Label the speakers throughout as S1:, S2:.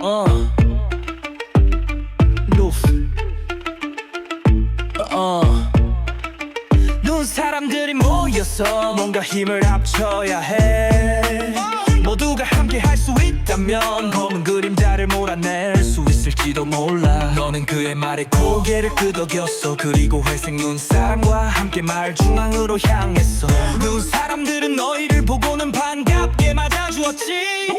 S1: 어. 루프. 어. 눈 사람들이 모여서 뭔가 힘을 합쳐야 해. 모두가 함께 할 수 있다면 검은 그림자를 몰아낼 수 있을지도 몰라. 너는 그의 말에 고개를 끄덕였어. 그리고 회색 눈 사람과 함께 마을 중앙으로 향했어. 눈 사람들은 너희를 보고는 반갑게 맞아주었지.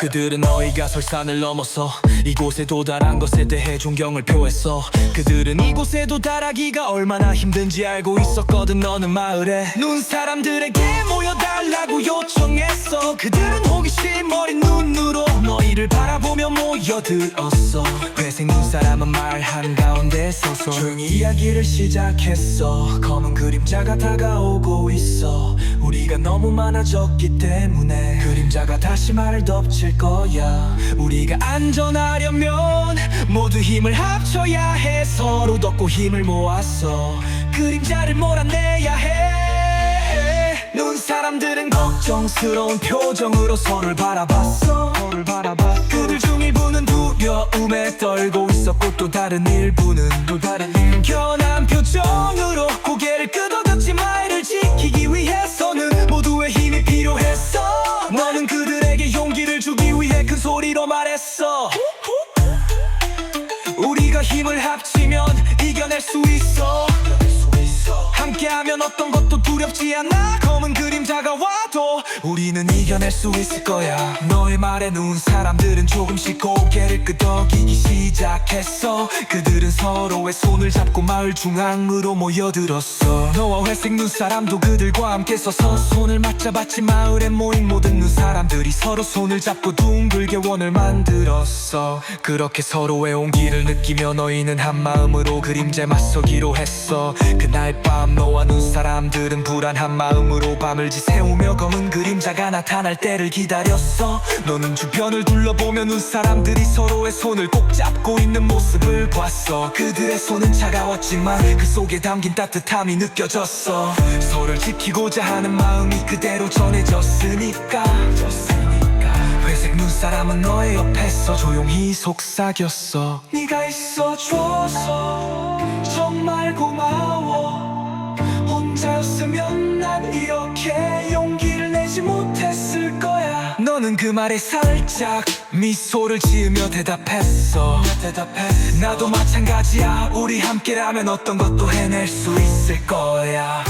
S1: 그들은 너희가 설산을 넘어서 이곳에 도달한 것에 대해 존경을 표했어. 그들은 이곳에 도달하기가 얼마나 힘든지 알고 있었거든 너는 마을에. 눈 사람들에게 모여달라고 요청했어. 그들은 호기심 어린 눈으로 너희를 바라보며 모여들었어 회색 눈 사람은 마을 한가운데 서서 조용히 이야기를 시작했어. 검은 그림자가 다가오고 있어. 우리가 너무 많아졌기 때문에 그림자가 다시 말을 덮칠 거야. 우리가 안전하려면 모두 힘을 합쳐야 해. 서로 덮고 힘을 모았어 그림자를 몰아내야 해. 눈 사람들은 걱정스러운 표정으로 서로를 바라봤어. 서로를 바라봤어 두려움에 떨고 있었고 또 다른 일부는 또 다른 일 견한 표정으로 고개를 끄덕였지 마을을 지키기 위해서는 모두의 힘이 필요했어. 너는 그들에게 용기를 주기 위해 큰 소리로 말했어. 우리가 힘을 합치면 이겨낼 수 있어. 함께하면 어떤 것도 두렵지 않아. 검은 그림자가 와도 우리는 이겨낼 수 있을 거야. 너의 말에 누운 사람들은 조금씩 고개를 끄덕이기 시작했어. 그들은 서로의 손을 잡고 마을 중앙으로 모여들었어. 너와 회색 눈 사람도 그들과 함께 서서 손을 맞잡았지. 마을에 모인 모든 눈 사람들이 서로 손을 잡고 둥글게 원을 만들었어. 그렇게 서로의 온기를 느끼며 너희는 한 마음으로 그림자에 맞서기로 했어. 그날 밤 너와 눈 사람들은 불안한 마음으로 밤을 지새우며 검은 그림자가 나타날 때를 기다렸어. 너는 주변을 둘러보며 눈 사람들이 서로의 손을 꼭 잡고 있는 모습을 봤어. 그들의 손은 차가웠지만 그 속에 담긴 따뜻함이 느껴졌어. 서로를 지키고자 하는 마음이 그대로 전해졌으니까. 회색 눈사람은 너의 옆에서 조용히 속삭였어. 네가 있어줘서 정말 고마워. 혼자였으면 난 이렇게 용 내지 못했을 거야. 너는 그 말에 살짝 미소를 지으며 대답했어. 나도 마찬가지야. 우리 함께라면 어떤 것도 해낼 수 있을 거야